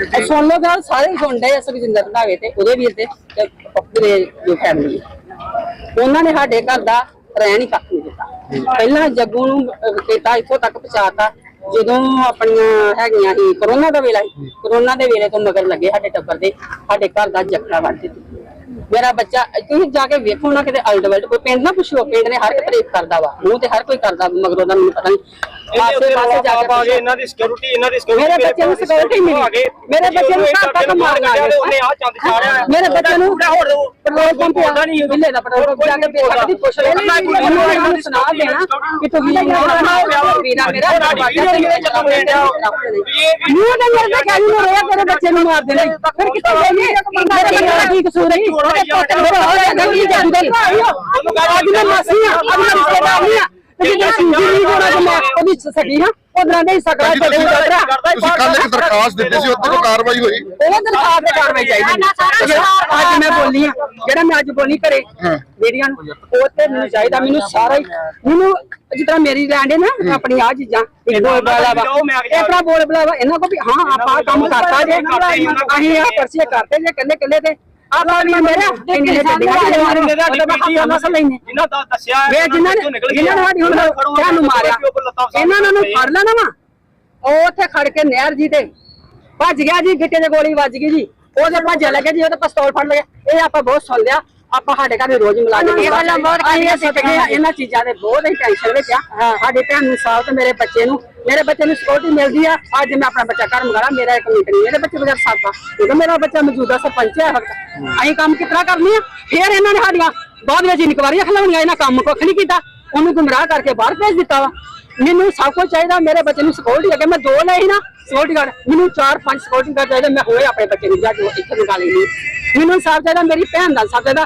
ਇਹ ਸੁਣ ਲਓ ਗੱਲ, ਸਾਰੇ ਸੁਣਦੇ ਆ ਸੁਖਜਿੰਦਰ ਰੰਧਾਵੇ ਤੇ, ਉਹਦੇ ਵੀਰ ਤੇ ਤੇ ਪੂਰੇ ਜੋ ਫੈਮਿਲੀ ਉਹਨਾਂ ਨੇ ਸਾਡੇ ਘਰ ਦਾ ਰਹਿਣ ਹੀ ਕੱਖ ਨਹੀਂ ਦਿੱਤਾ। ਪਹਿਲਾਂ ਜੱਗੂ ਨੂੰ ਕੀਤਾ ਇੱਥੋਂ ਤੱਕ ਪਹੁੰਚਾਤਾ, ਜਦੋਂ ਆਪਣੀਆਂ ਹੈਗੀਆਂ ਸੀ ਕਰੋਨਾ ਦਾ ਵੇਲਾ ਸੀ। ਕਰੋਨਾ ਦੇ ਵੇਲੇ ਤੋਂ ਮਗਰ ਲੱਗੇ ਸਾਡੇ ਟੱਬਰ ਦੇ, ਸਾਡੇ ਘਰ ਦਾ ਜੱਕਾ ਵੱਢ ਦਿੱਤੀ। ਮੇਰਾ ਬੱਚਾ, ਤੁਸੀਂ ਜਾ ਕੇ ਵੇਖੋ ਨਾ ਕਿਤੇ ਅਲਟ ਵਲਟ ਕੋਈ ਪਿੰਡ ਨਾ ਪੁੱਛੋ, ਪਿੰਡ ਨੇ ਹਰ ਇੱਕ ਤਾਰੀਫ ਕਰਦਾ ਵਾ, ਮੂੰਹ ਤੇ ਹਰ ਕੋਈ ਕਰਦਾ ਮਗਰ ਉਹਨਾਂ ਨੂੰ ਪਤਾ ਨਹੀਂ ਆਸੇ ਪਾਸੇ ਜਾ ਕੇ ਪੁੱਛੋ। ਇਹਨਾਂ ਦੀ ਸਿਕਿਉਰਿਟੀ ਇਹਨਾਂ ਦੀ security ਮੇਰੇ ਬੱਚੇ ਨੂੰ ਸਿਕਿਉਰਿਟੀ ਮਿਲੀ। ਮੇਰੇ ਬੱਚੇ ਨੂੰ ਘਰ ਤੱਕ ਮਾਰਨ ਆ ਗਏ? ਉਹਨੇ ਆ ਚੰਦ ਚਾੜਿਆ ਮੇਰੇ ਬੱਚੇ ਨੂੰ ਪੈਟਰੋਲ ਪੰਪ ਆ ਬਿੱਲੇ ਦਾ ਪੈਟਰੋਲ ਪੰਪ ਜਾ ਕੇ ਦੇਖ ਸਕਦੀ ਪੁੱਛ ਲੈ ਮੈਨੂੰ ਇਹਨਾਂ ਨੂੰ ਸੁਣਾ ਦੇਣਾ ਕਿ ਤੁਸੀਂ ਵੀਰਾ ਮੇਰਾ। ਮੂੰਹ ਦੇ ਮੇਰੇ ਤੇ ਕਹਿੰਦੀ ਨੂੰ ਰੋਇਆ ਤੇਰੇ ਬੱਚੇ ਨੂੰ ਮਾਰ ਦੇਣਾ। ਫਿਰ ਕਿੱਥੇ ਜਾਈਏ? ਮੇਰੇ ਬੱਚੇ ਦਾ ਕੀ ਕਸੂਰ ਹੈ? ਮੇਰਾ ਹੋ ਜਾਂਦਾ ਕੀ ਜਾਦੂ ਦਾ ਅੱਜ ਮੈਂ ਮਾਸੀ ਆ ਅੱਜ ਮੈਂ ਰਿਸ਼ਤੇਦਾਰ ਨਹੀਂ ਆ ਤੇ ਜਿਹੜਾ ਸਿੰਜੀ ਨਹੀਂ ਹੋਣਾ ਤੇ ਮੈਂ ਉਹਦੀ ਸਕੀ ਹਾਂ ਉਧਰਾਂ ਦੇ ਸਕੜਾ ਜੱਦੂ ਦਾ ਤੁਸੀਂ ਕੱਲ ਇੱਕ ਦਰਖਾਸਤ ਦਿੱਤੀ ਸੀ ਉੱਤੇ ਕੋਈ ਕਾਰਵਾਈ ਹੋਈ? ਉਹ ਦਰਖਾਸਤ ਤੇ ਕਾਰਵਾਈ ਚਾਹੀਦੀ ਹੈ। ਜਿਹੜਾ ਅੱਜ ਮੈਂ ਬੋਲੀ ਆ ਜਿਹੜਾ ਮੈਂ ਅੱਜ ਬੋਲੀ ਘਰੇ ਮੇਰੀਆਂ ਨੂੰ ਉਹ ਤੇ ਮੈਨੂੰ ਚਾਹੀਦਾ ਮੈਨੂੰ ਸਾਰਾ ਹੀ ਮੈਨੂੰ ਜਿਸ ਤਰ੍ਹਾਂ ਮੇਰੀ ਲੈਂਡ ਹੈ ਨਾ ਆਪਣੀ ਆ ਚੀਜ਼ਾਂ ਇਹ ਬੋਲ ਬਲਾ ਵਾ। ਇਹ ਤਰ੍ਹਾਂ ਬੋਲ ਬਲਾ ਵਾ ਇਹਨਾਂ ਕੋ ਵੀ ਹਾਂ ਆਪਾਂ ਕੰਮ ਕਰਤਾ ਜੇ। ਅਸੀਂ ਆ ਪਰਚੇ ਕਰਤੇ ਜੇ ਕੱਲੇ ਕੱਲੇ ਤੇ ਆਪਾਂ ਵੀ ਮੇਰਾ ਇੰਨੇ ਗੱਡੀਆਂ ਦੇ ਮਾਰੇ ਉਹਦਾ ਮੈਂ ਹੱਥ ਮਸਲ ਲੈਨੇ ਜਿਨ੍ਹਾਂ ਦਾ ਦੱਸਿਆ ਵੇ ਜਿਨ੍ਹਾਂ ਨੇ ਜਿਨ੍ਹਾਂ ਨੇ ਸਾਡੀ ਹੁਣ ਕਿਆ ਨੂੰ ਮਾਰਿਆ। ਇਹਨਾਂ ਨੂੰ ਫੜ ਲੈਣਾ ਵਾ। ਉਹ ਉੱਥੇ ਖੜ ਕੇ ਨਹਿਰ ਜੀ ਤੇ ਭੱਜ ਗਿਆ ਜੀ ਗਿੱਟੇ 'ਤੇ ਗੋਲੀ ਵੱਜ ਗਈ ਜੀ। ਉਹਦੇ ਭੱਜ ਲੱਗੇ ਜੀ ਉਹਦਾ ਪਿਸਤੌਲ ਫੜ ਲਿਆ ਇਹ ਆਪਾਂ ਬਹੁਤ ਸੁਣ ਲਿਆ। ਆਪਾਂ ਸਾਡੇ ਘਰ ਰੋਜ਼ ਮਿਲਾ ਕੇ ਇਹ ਵਾਲਾ ਬਹੁਤ ਕਰੀਏ ਸਿੱਟੇ ਇਹਨਾਂ ਚੀਜ਼ਾਂ ਦੇ ਬਹੁਤ ਹੀ ਟੈਨਸ਼ਨ ਵਿੱਚ ਆ। ਸਾਡੇ ਭੈਣ ਨੂੰ ਤੇ ਮੇਰੇ ਬੱਚੇ ਨੂੰ ਮੇਰੇ ਬੱਚੇ ਨੂੰ ਸਿਕਿਉਰਿਟੀ ਮਿਲਦੀ ਆ। ਅੱਜ ਮੈਂ ਆਪਣਾ ਬੱਚਾ ਘਰ ਮੰਗਾਲਾ ਮੇਰਾ ਇੱਕ ਮਿੰਟ ਨਹੀਂ ਮੇਰੇ ਬੱਚੇ ਬਗੈਰ ਸਾਥਾ ਕਿਉਂਕਿ ਮੇਰਾ ਬੱਚਾ ਮੌਜੂਦਾ ਸਰਪੰਚ ਹੈ ਵਕਤ ਅਸੀਂ ਕੰਮ ਕਿਤਨਾ ਕਰਨੀ ਆ? ਫੇਰ ਇਹਨਾਂ ਨੇ ਸਾਡੀਆਂ ਬਾਅਦ ਵਿੱਚ ਇਨਕੁਆਰੀਆਂ ਖਲਾਉਣੀਆਂ ਇਹਨਾਂ ਕੰਮ ਕੁੱਖ ਨਹੀਂ ਕੀਤਾ। ਉਹਨੂੰ ਗੁੰਮਰਾਹ ਕਰਕੇ ਬਾਹਰ ਭੇਜ ਦਿੱਤਾ ਵਾ। ਮੈਨੂੰ ਸਭ ਕੁਝ ਚਾਹੀਦਾ ਮੇਰੇ ਬੱਚੇ ਨੂੰ ਸਿਕਿਉਰਿਟੀ ਅਗੇ ਮੈਂ ਦੋ ਸੀ ਨਾ ਸਿਕਿਉਰਿਟੀ ਗਾਰਡ ਮੈਨੂੰ ਚਾਰ ਪੰਜ ਸਿਕਿਉਰਿਟੀ ਗਾਰਡ ਚਾਹੀਦੇ ਮੈਂ ਹੋਏ ਆਪਣੇ ਬੱਚੇ ਨੂੰ ਜਾ ਕੇ ਇੱਥੇ ਨਿਕਾਲੀ ਨਹੀਂ ਮੈਨੂੰ ਸਾਫ਼ ਚਾਹੀਦਾ ਮੇਰੀ ਭੈਣ ਦਾ ਸਾਫ਼ ਚਾਹੀਦਾ।